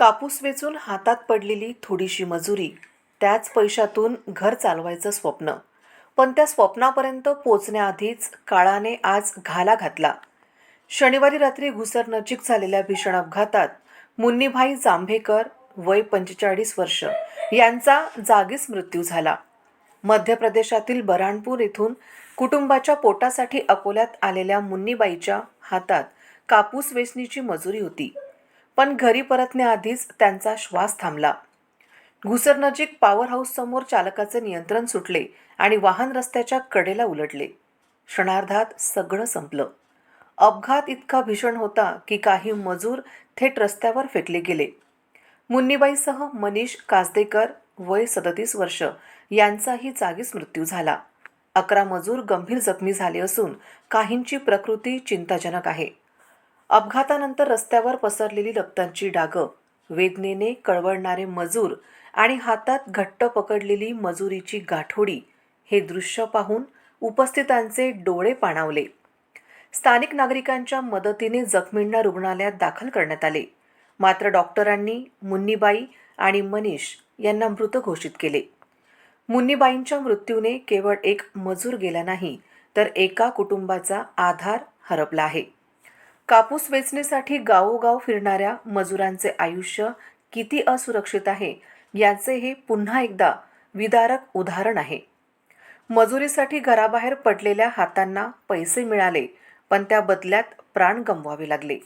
कापूस वेचून हातात पडलेली थोडीशी मजुरी त्याच पैशातून घर चालवायचं स्वप्न. पण त्या स्वप्नापर्यंत पोचण्याआधीच काळाने आज घाला घातला. शनिवारी रात्री घुसर नजीक झालेल्या भीषण अपघातात मुन्नीभाई जांभेकर वय पंचेचाळीस वर्ष यांचा जागीच मृत्यू झाला. मध्य प्रदेशातील बऱ्हाणपूर येथून कुटुंबाच्या पोटासाठी अकोल्यात आलेल्या मुन्नीबाईच्या हातात कापूस वेचणीची मजुरी होती. पण घरी परतण्याआधीच त्यांचा श्वास थांबला. घुसरनजीक पॉवर हाऊससमोर चालकाचे नियंत्रण सुटले आणि वाहन रस्त्याच्या कडेला उलटले. क्षणार्धात सगळं संपलं. अपघात इतका भीषण होता की काही मजूर थेट रस्त्यावर फेकले गेले. मुन्नीबाईसह मनीष कासदेकर वय सदतीस वर्ष यांचाही जागीच मृत्यू झाला. अकरा मजूर गंभीर जखमी झाले असून काहींची प्रकृती चिंताजनक आहे. अपघातानंतर रस्त्यावर पसरलेली रक्तांची डागं वेदनेने कळवळणारे मजूर आणि हातात घट्ट पकडलेली मजुरीची गाठोडी हे दृश्य पाहून उपस्थितांचे डोळे पाणावले. स्थानिक नागरिकांच्या मदतीने जखमींना रुग्णालयात दाखल करण्यात आले. मात्र डॉक्टरांनी मुन्नीबाई आणि मनीष यांना मृत घोषित केले. मुन्नीबाईंच्या मृत्यूने केवळ एक मजूर गेला नाही तर एका कुटुंबाचा आधार हरपला आहे. कापूस वेचण्यासाठी गावोगाव फिरणाऱ्या मजुरांचे आयुष्य किती असुरक्षित आहे याचे हे पुन्हा एकदा विदारक उदाहरण आहे. मजुरीसाठी घराबाहेर पडलेल्या हातांना पैसे मिळाले पण त्या बदल्यात प्राण गमवावे लागले.